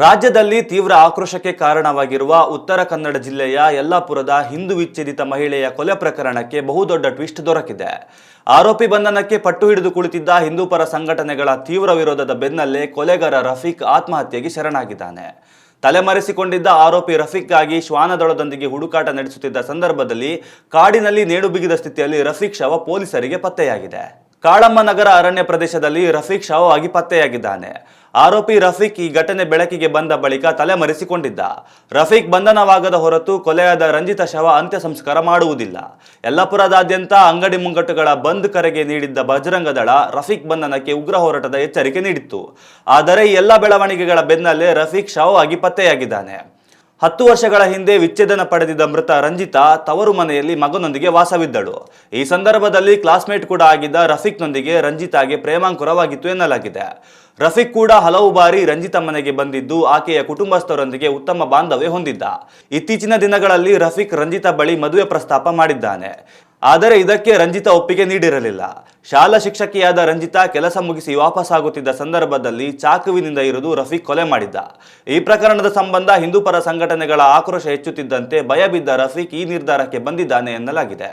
ರಾಜ್ಯದಲ್ಲಿ ತೀವ್ರ ಆಕ್ರೋಶಕ್ಕೆ ಕಾರಣವಾಗಿರುವ ಉತ್ತರ ಕನ್ನಡ ಜಿಲ್ಲೆಯ ಯಲ್ಲಾಪುರದ ಹಿಂದೂ ವಿಚ್ಛೇದಿತ ಮಹಿಳೆಯ ಕೊಲೆ ಪ್ರಕರಣಕ್ಕೆ ಬಹುದೊಡ್ಡ ಟ್ವಿಸ್ಟ್ ದೊರಕಿದೆ. ಆರೋಪಿ ಬಂಧನಕ್ಕೆ ಪಟ್ಟು ಹಿಡಿದು ಕುಳಿತಿದ್ದ ಹಿಂದೂಪರ ಸಂಘಟನೆಗಳ ತೀವ್ರ ವಿರೋಧದ ಬೆನ್ನಲ್ಲೇ ಕೊಲೆಗಾರ ರಫೀಕ್ ಆತ್ಮಹತ್ಯೆಗೆ ಶರಣಾಗಿದ್ದಾನೆ. ತಲೆಮರೆಸಿಕೊಂಡಿದ್ದ ಆರೋಪಿ ರಫೀಕ್ಗಾಗಿ ಶ್ವಾನದಳದೊಂದಿಗೆ ಹುಡುಕಾಟ ನಡೆಸುತ್ತಿದ್ದ ಸಂದರ್ಭದಲ್ಲಿ ಕಾಡಿನಲ್ಲಿ ನೇಣು ಬಿಗಿದ ಸ್ಥಿತಿಯಲ್ಲಿ ರಫೀಕ್ ಶವ ಪೊಲೀಸರಿಗೆ ಪತ್ತೆಯಾಗಿದೆ. ಕಾಳಮ್ಮ ನಗರ ಅರಣ್ಯ ಪ್ರದೇಶದಲ್ಲಿ ರಫೀಕ್ ಶವವಾಗಿ ಪತ್ತೆಯಾಗಿದ್ದಾನೆ ಆರೋಪಿ ರಫೀಕ್ ಈ ಘಟನೆ ಬೆಳಕಿಗೆ ಬಂದ ಬಳಿಕ ತಲೆಮರೆಸಿಕೊಂಡಿದ್ದ. ರಫೀಕ್ ಬಂಧನವಾಗದ ಹೊರತು ಕೊಲೆಯಾದ ರಂಜಿತ ಶವ ಅಂತ್ಯ ಸಂಸ್ಕಾರ ಮಾಡುವುದಿಲ್ಲ. ಯಲ್ಲಾಪುರದಾದ್ಯಂತ ಅಂಗಡಿ ಮುಂಗಟ್ಟುಗಳ ಬಂದ್ ಕರೆಗೆ ನೀಡಿದ್ದ ಬಜರಂಗ ದಳ ರಫೀಕ್ ಬಂಧನಕ್ಕೆ ಉಗ್ರ ಹೋರಾಟದ ಎಚ್ಚರಿಕೆ ನೀಡಿತ್ತು. ಆದರೆ ಎಲ್ಲ ಬೆಳವಣಿಗೆಗಳ ಬೆನ್ನಲ್ಲೇ ರಫೀಕ್ ಶವವಾಗಿ ಪತ್ತೆಯಾಗಿದ್ದಾನೆ ಹತ್ತು ವರ್ಷಗಳ ಹಿಂದೆ ವಿಚ್ಛೇದನ ಪಡೆದಿದ್ದ ಮೃತ ರಂಜಿತಾ ತವರು ಮನೆಯಲ್ಲಿ ಮಗನೊಂದಿಗೆ ವಾಸವಿದ್ದಳು. ಈ ಸಂದರ್ಭದಲ್ಲಿ ಕ್ಲಾಸ್ಮೇಟ್ ಕೂಡ ಆಗಿದ್ದ ರಫಿಕ್ನೊಂದಿಗೆ ರಂಜಿತಾಗೆ ಪ್ರೇಮಾಂಕುರವಾಗಿತ್ತು ಎನ್ನಲಾಗಿದೆ. ರಫೀಕ್ ಕೂಡ ಹಲವು ಬಾರಿ ರಂಜಿತಾ ಮನೆಗೆ ಬಂದಿದ್ದು ಆಕೆಯ ಕುಟುಂಬಸ್ಥರೊಂದಿಗೆ ಉತ್ತಮ ಬಾಂಧವ್ಯ ಹೊಂದಿದ್ದ. ಇತ್ತೀಚಿನ ದಿನಗಳಲ್ಲಿ ರಫೀಕ್ ರಂಜಿತಾ ಬಳಿ ಮದುವೆ ಪ್ರಸ್ತಾಪ ಮಾಡಿದ್ದಾನೆ. ಆದರೆ ಇದಕ್ಕೆ ರಂಜಿತಾ ಒಪ್ಪಿಗೆ ನೀಡಿರಲಿಲ್ಲ. ಶಾಲಾ ಶಿಕ್ಷಕಿಯಾದ ರಂಜಿತಾ ಕೆಲಸ ಮುಗಿಸಿ ವಾಪಸ್ಸಾಗುತ್ತಿದ್ದ ಸಂದರ್ಭದಲ್ಲಿ ಚಾಕುವಿನಿಂದ ಇರಿದು ರಫೀಕ್ ಕೊಲೆ ಮಾಡಿದ್ದ. ಈ ಪ್ರಕರಣದ ಸಂಬಂಧ ಹಿಂದೂ ಪರ ಸಂಘಟನೆಗಳ ಆಕ್ರೋಶ ಹೆಚ್ಚುತ್ತಿದ್ದಂತೆ ಭಯ ಬಿದ್ದ ರಫೀಕ್ ಈ ನಿರ್ಧಾರಕ್ಕೆ ಬಂದಿದ್ದಾನೆ ಎನ್ನಲಾಗಿದೆ.